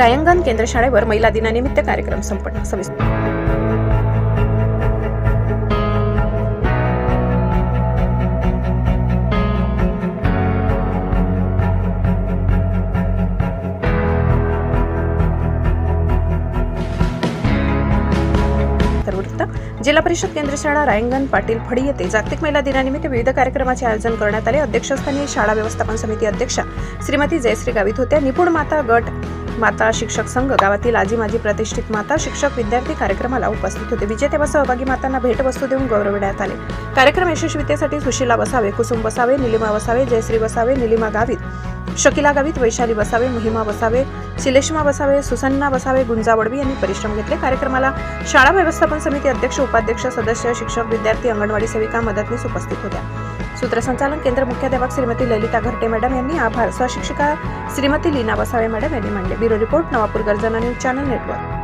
रायंगण केंद्र शाळेवर महिला दिनानिमित्त कार्यक्रम संपन्न. सविस्तर. जिल्हा परिषद केंद्र शाळा रायंगण पाटील फडी येथे जागतिक महिला दिनानिमित्त विविध कार्यक्रमाचे आयोजन करण्यात आले. अध्यक्षस्थानी शाळा व्यवस्थापन समिती अध्यक्षा श्रीमती जयश्री गावित होत्या. निपुण माता गट माता शिक्षक संघ गावातील आजी माजी प्रतिष्ठित माता शिक्षक विद्यार्थी कार्यक्रमाला उपस्थित होते. विजेते व सहभागी मातांना भेटवस्तू देऊन गौरविण्यात आले. कार्यक्रम यशस्वीतेसाठी सुशीला बसावे कुसुम बसावे निलिमा बसावे जयश्री बसावे निलिमा गावित शकिला गावित वैशाली बसावे महिमा बसावे शिलेशमा बसावे सुसन्ना बसावे गुंजा वडवी यांनी परिश्रम घेतले. कार्यक्रमाला शाळा व्यवस्थापन समिती अध्यक्ष उपाध्यक्ष सदस्य शिक्षक विद्यार्थी अंगणवाडी सेविका मदतनीस उपस्थित होत्या. सूत्रसंचालन केंद्र मुख्याध्यापक श्रीमती ललिता घरटे मॅडम यांनी आभार. सहशिक्षिका श्रीमती लीना बसावे मॅडम यांनी मांडले. ब्युरो रिपोर्ट नवापूर गर्जना न्यूज चॅनल नेटवर्क.